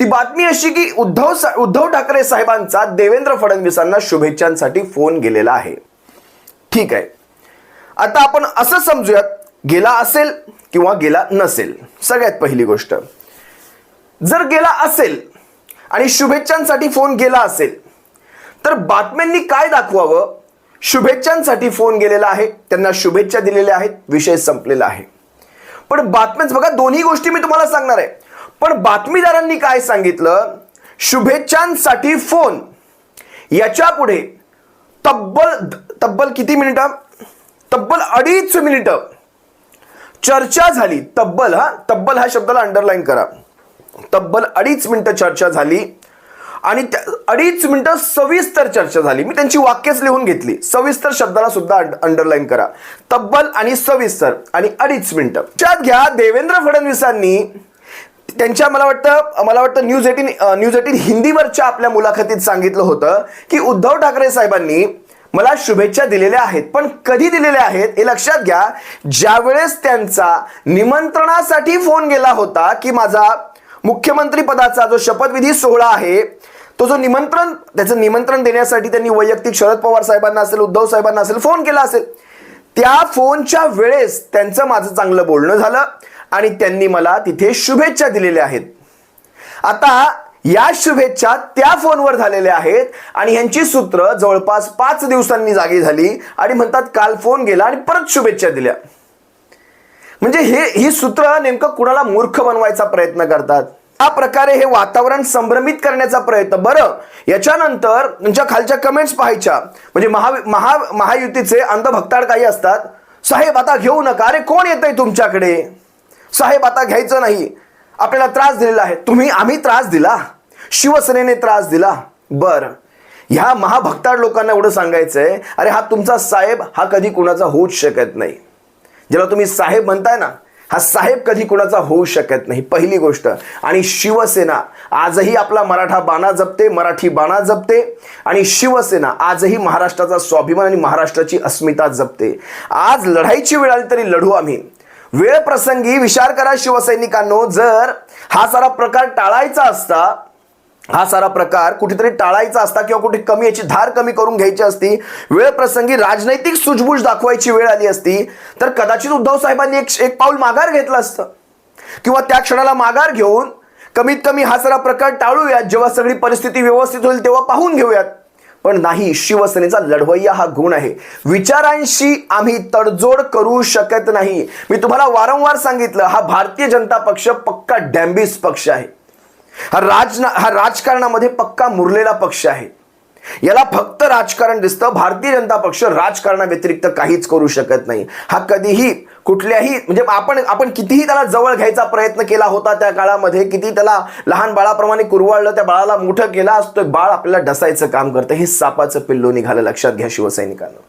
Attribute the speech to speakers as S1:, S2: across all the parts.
S1: ती बातमी अशी की उद्धव सा- उद्धव ठाकरे साहेबांचा देवेंद्र फडणवीसांना शुभेच्छांसाठी फोन गेलेला आहे. ठीक आहे. आता आपण असं समजूयात गेला असेल किंवा गेला नसेल. सगळ्यात पहिली गोष्ट. जर गेला असेल आणि शुभेच्छांसाठी फोन गेला असेल तर बातम्यांनी काय दाखवावं? शुभेच्छांसाठी फोन गेलेला आहे त्यांना शुभेच्छा दिलेल्या आहेत विषय संपलेला आहे. पण बातम्याच बघा दोन्ही गोष्टी मी तुम्हाला सांगणार आहे. पण बातमीदारांनी काय सांगितलं? शुभेच्छांसाठी फोन. याच्यापुढे तब्बल तब्बल किती मिनिटं? तब्बल अडीच मिनिटं. चर्चा झाली. तब्बल हा? तब्बल हा शब्दाला अंडरलाईन करा. तब्बल अडीच मिनिटं चर्चा झाली आणि त्या अडीच मिनिटं सविस्तर चर्चा झाली. मी त्यांची वाक्यच लिहून घेतली. सविस्तर शब्दाला सुद्धा अंडरलाईन करा. तब्बल आणि सविस्तर आणि अडीच मिनिटं. घ्या देवेंद्र फडणवीसांनी त्यांच्या मला वाटतं मला वाटतं न्यूज एटीन न्यूज एटीन हिंदीवरच्या आपल्या मुलाखतीत सांगितलं होतं की उद्धव ठाकरे साहेबांनी मला शुभेच्छा दिलेल्या आहेत. पण कधी दिलेल्या आहेत हे लक्षात घ्या. ज्यावेळेस त्यांचा निमंत्रणासाठी फोन गेला होता की माझा मुख्यमंत्री पदाचा जो शपथविधी सोहळा आहे तो जो निमंत्रण त्याचं निमंत्रण देण्यासाठी त्यांनी वैयक्तिक शरद पवार साहेबांना असेल उद्धव साहेबांना असेल फोन केला असेल. त्या फोनच्या वेळेस त्यांचं माझं चांगलं बोलणं झालं. आणि त्यांनी मला तिथे शुभेच्छा दिलेल्या आहेत. आता या शुभेच्छा त्या फोनवर झालेल्या आहेत आणि ह्यांची सूत्र जवळपास पाच दिवसांनी जागी झाली आणि म्हणतात काल फोन गेला आणि परत शुभेच्छा दिल्या. म्हणजे हे ही सूत्र नेमकं कुणाला मूर्ख बनवायचा प्रयत्न करतात? त्या प्रकारे हे वातावरण संभ्रमित करण्याचा प्रयत्न बरं. याच्यानंतर त्यांच्या खालच्या कमेंट्स पाहायच्या. म्हणजे महा महा महायुतीचे अंधभक्ताड काही असतात. साहेब आता घेऊ नका. अरे कोण येतंय तुमच्याकडे? साहेब आता घ्यायचं नाही. आपल्याला त्रास दिलेला आहे. तुम्ही आम्ही त्रास दिला. शिवसेनेने त्रास दिला. बरं. ह्या महाभक्ताड लोकांना एवढं सांगायचंय अरे हा तुमचा साहेब हा कधी कुणाचा होऊच शकत नाही. ज्याला तुम्ही साहेब म्हणताय ना हा साहेब कधी कुणाचा होऊ शकत नाही. पहिली गोष्ट. आणि शिवसेना आजही आपला मराठा बाणा जपते मराठी बाणा जपते. आणि शिवसेना आजही महाराष्ट्राचा स्वाभिमान आणि महाराष्ट्राची अस्मिता जपते. आज लढाईची वेळ आली तरी लढू आम्ही. वेळ प्रसंगी विचार करा शिवसैनिकांनो जर हा सारा प्रकार टाळायचा असता हा सारा प्रकार कुठेतरी टाळायचा असता किंवा कुठे कमी याची धार कमी करून घ्यायची असती वेळ प्रसंगी राजनैतिक सुजबूज दाखवायची वेळ आली असती तर कदाचित उद्धव साहेबांनी एक एक पाऊल माघार घेतलं असतं. किंवा त्या क्षणाला माघार घेऊन कमीत कमी हा सारा प्रकार टाळूयात जेव्हा सगळी परिस्थिती व्यवस्थित होईल तेव्हा पाहून घेऊयात. पण नाही शिवसेनेचा लढवय्या हा गुण आहे. विचारांशी आम्ही तडजोड करू शकत नाही. मी तुम्हाला वारंवार सांगितलं हा भारतीय जनता पक्ष पक्का डॅम्बिस पक्ष आहे. हा राज हा राजकारणामध्ये पक्का मुरलेला पक्ष आहे. याला फक्त राजकारण दिसतं भारतीय जनता पक्ष राजकारणाव्यतिरिक्त काहीच करू शकत नाही. हा कधीही कुठल्याही म्हणजे आपण आपण कितीही त्याला जवळ घ्यायचा प्रयत्न केला होता त्या काळामध्ये किती त्याला लहान बाळाप्रमाणे कुरवाळलं त्या बाळाला मोठं केला असतो बाळ आपल्याला डसायचं काम करतं हे सापाचं पिल्लू निघालं. लक्षात घ्या शिवसैनिकांना.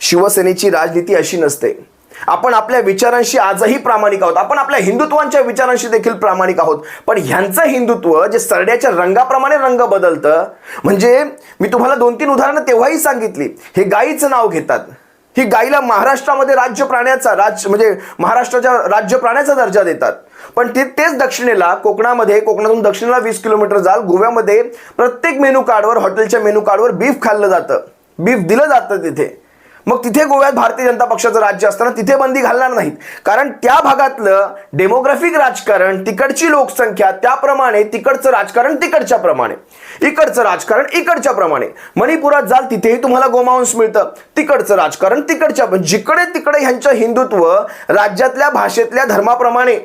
S1: शिवसेनेची राजनीती अशी नसते. आपण आपल्या विचारांशी आजही प्रामाणिक आहोत. आपण आपल्या हिंदुत्वांच्या विचारांशी देखील प्रामाणिक आहोत. पण ह्यांचं हिंदुत्व जे सरड्याच्या रंगाप्रमाणे रंग बदलतं म्हणजे मी तुम्हाला दोन तीन उदाहरणं तेव्हाही सांगितली. हे गायीचं नाव घेतात. ही गायीला महाराष्ट्रामध्ये राज्य प्राण्याचा राज म्हणजे महाराष्ट्राच्या राज्य प्राण्याचा दर्जा देतात. पण ते तेच दक्षिणेला कोकणामध्ये कोकणातून दक्षिणेला वीस किलोमीटर जाल गोव्यामध्ये प्रत्येक मेनू कार्डवर हॉटेलच्या मेनू कार्डवर बीफ खाल्लं जातं. बीफ दिलं जातं तिथे. मग तिथे गोव्यात भारतीय जनता पक्षाचं राज्य असताना तिथे बंदी घालणार नाहीत. कारण त्या भागातलं डेमोग्राफिक राजकारण तिकडची लोकसंख्या त्याप्रमाणे तिकडचं राजकारण तिकडच्या प्रमाणे इकडचं राजकारण इकडच्या प्रमाणे मणिपुरात जाल तिथेही तुम्हाला गोमांस मिळतं. तिकडचं राजकारण तिकडच्या जिकडे तिकडे ह्यांचं हिंदुत्व राज्यातल्या भाषेतल्या धर्माप्रमाणे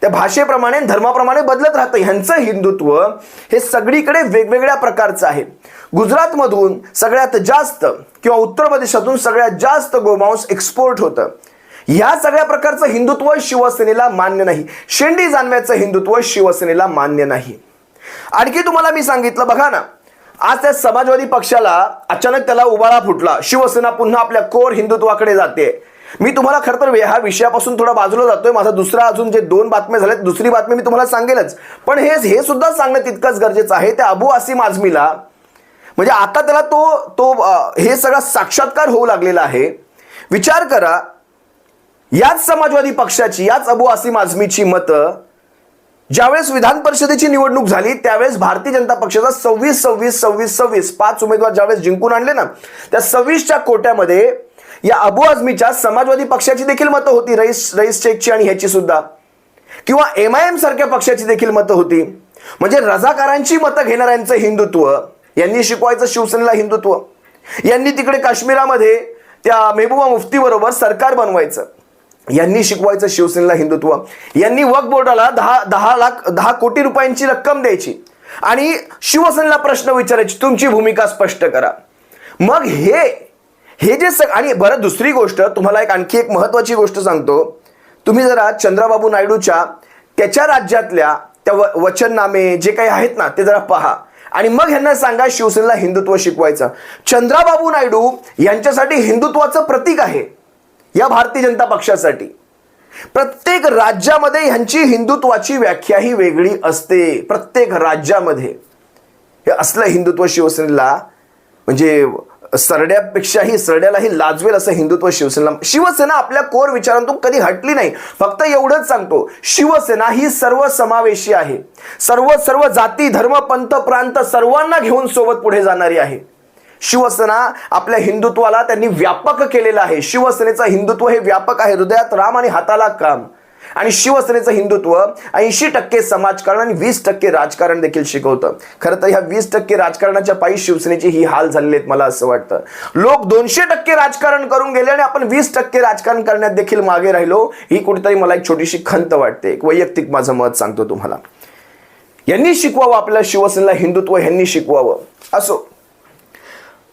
S1: त्या भाषेप्रमाणे धर्माप्रमाणे बदलत राहतं. ह्यांचं हिंदुत्व हे सगळीकडे वेगवेगळ्या प्रकारचं आहे. गुजरातमधून सगळ्यात जास्त किंवा उत्तर प्रदेशातून सगळ्यात जास्त गोमांस एक्सपोर्ट होतं. ह्या सगळ्या प्रकारचं हिंदुत्व शिवसेनेला मान्य नाही. शेंडी जानव्याचं हिंदुत्व शिवसेनेला मान्य नाही. आणखी तुम्हाला मी सांगितलं बघा ना. आज त्या समाजवादी पक्षाला अचानक त्याला उबाळा फुटला. शिवसेना पुन्हा आपल्या कोर हिंदुत्वाकडे जाते. मी तुम्हाला खरं तर ह्या विषयापासून थोडा बाजूला जातोय. माझा दुसरा अजून जे दोन बातम्या झाल्यात दुसरी बातमी मी तुम्हाला सांगेलच. पण हे हे सुद्धा सांगणं तितकंच गरजेचं आहे. त्या अबू आसिम आझमीला म्हणजे आता त्याला तो तो हे सगळा साक्षात्कार होऊ लागलेला आहे. विचार करा याच समाजवादी पक्षाची याच अबू आसिम आझमीची मतं ज्यावेळेस विधान परिषदेची निवडणूक झाली त्यावेळेस भारतीय जनता पक्षाचा सव्वीस सव्वीस सव्वीस सव्वीस पाच उमेदवार ज्यावेळेस जिंकून आणले ना त्या सव्वीसच्या कोट्यामध्ये या अबू आझमीच्या समाजवादी पक्षाची देखील मतं होती रईस रईस शेखची आणि ह्याची सुद्धा. किंवा एम आय एम सारख्या पक्षाची देखील मतं होती. म्हणजे रजाकारांची मतं घेणाऱ्यांचं हिंदुत्व यांनी शिकवायचं शिवसेनेला हिंदुत्व. यांनी तिकडे काश्मीरामध्ये त्या मेहबूबा मुफ्तीबरोबर सरकार बनवायचं. यांनी शिकवायचं शिवसेनेला हिंदुत्व. यांनी वक्फ बोर्डाला दहा दहा लाख दहा कोटी रुपयांची रक्कम द्यायची. आणि शिवसेनेला प्रश्न विचारायची तुमची भूमिका स्पष्ट करा. मग हे हे जे सग आणि बरं दुसरी गोष्ट तुम्हाला एक आणखी एक महत्त्वाची गोष्ट सांगतो. तुम्ही जरा चंद्राबाबू नायडूच्या त्याच्या राज्यातल्या त्या व वचननामे जे काही आहेत ना ते जरा पहा. आणि मग ह्यांना सांगा शिवसेनेला हिंदुत्व शिकवायचं. चंद्राबाबू नायडू यांच्यासाठी हिंदुत्वाचं प्रतीक आहे या भारतीय जनता पक्षासाठी. प्रत्येक राज्यामध्ये ह्यांची हिंदुत्वाची व्याख्या ही वेगळी असते. प्रत्येक राज्यामध्ये. हे असलं हिंदुत्व शिवसेनेला म्हणजे सरड्यापेक्षाही सरड्यालाही लाजवेल असं हिंदुत्व शिवसेना शिवसेना आपल्या कोर विचारांतून कधी हटली नाही. फक्त एवढंच सांगतो शिवसेना ही सर्व समावेशी आहे. सर्व सर्व जाती धर्म पंथ प्रांत सर्वांना घेऊन सोबत पुढे जाणारी आहे. शिवसेना आपल्या हिंदुत्वाला त्यांनी व्यापक केलेलं आहे. शिवसेनेचं हिंदुत्व हे व्यापक आहे. हृदयात राम आणि हाताला काम. आणि शिवसेनेचं हिंदुत्व ऐंशी टक्के समाजकारण आणि वीस टक्के राजकारण देखील शिकवतं. खरं तर ह्या वीस टक्के राजकारणाच्या पायी शिवसेनेची ही हाल झालेली आहेत मला असं वाटतं. लोक दोनशे टक्के राजकारण करून गेले आणि आपण वीस टक्के राजकारण करण्यात देखील मागे राहिलो ही कुठेतरी मला एक छोटीशी खंत वाटते. एक वैयक्तिक माझं मत सांगतो तुम्हाला. यांनी शिकवावं आपल्या शिवसेनेला हिंदुत्व यांनी शिकवावं. असो.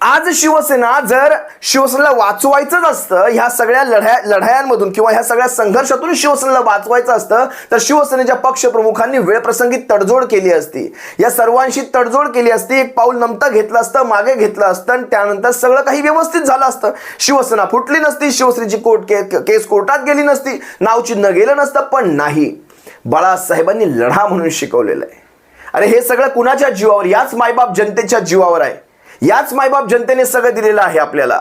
S1: आज शिवसेना जर शिवसेनेला वाचवायचंच असतं ह्या सगळ्या लढ्या लढायांमधून किंवा ह्या सगळ्या संघर्षातून शिवसेनेला वाचवायचं असतं तर शिवसेनेच्या पक्षप्रमुखांनी वेळप्रसंगी तडजोड केली असती. या सर्वांशी तडजोड केली असती एक पाऊल नमतं घेतलं असतं मागे घेतलं असतं आणि त्यानंतर सगळं काही व्यवस्थित झालं असतं. शिवसेना फुटली नसती शिवसेनेची कोर्ट के- केस कोर्टात गेली नसती नावचिन्ह गेलं नसतं पण नाही. बाळासाहेबांनी लढा म्हणून शिकवलेलं आहे. अरे हे सगळं कुणाच्या जीवावर? याच मायबाप जनतेच्या जीवावर आहे. याच मायबाप जनतेने सगळं दिलेलं आहे आपल्याला.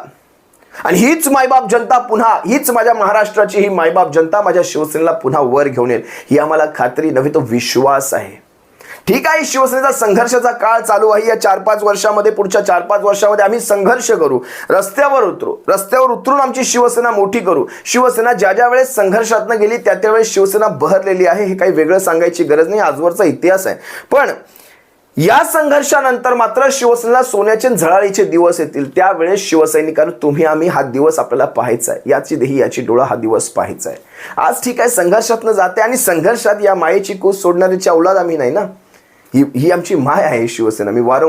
S1: आणि हीच मायबाप जनता पुन्हा हीच माझ्या महाराष्ट्राची ही मायबाप जनता माझ्या शिवसेनेला पुन्हा वर घेऊन येईल ही आम्हाला खात्री नव्हे तो विश्वास आहे. ठीक आहे शिवसेनेचा संघर्षाचा काळ चालू आहे. या चार पाच वर्षामध्ये पुढच्या चार पाच वर्षामध्ये आम्ही संघर्ष करू. रस्त्यावर उतरू रस्त्यावर उतरून आमची शिवसेना मोठी करू. शिवसेना ज्या ज्या वेळेस संघर्षातनं गेली त्या त्यावेळेस शिवसेना बहरलेली आहे हे काही वेगळं सांगायची गरज नाही आजवरचा इतिहास आहे. पण या संघर्षानंतर मात्र शिवसेनेला सोन्याचे झळाळीचे दिवस येतील. त्यावेळेस शिवसैनिकांना तुम्ही आम्ही हा दिवस आपल्याला पाहायचा आहे. याची देही याची डोळा हा दिवस पाहायचा आहे. आज ठीक आहे संघर्षातनं जाते आणि संघर्षात या मायेची कूस सोडणाऱ्याची औलाद आम्ही नाही ना? ही ही आमची माय आहे शिवसेना. मी वारंवार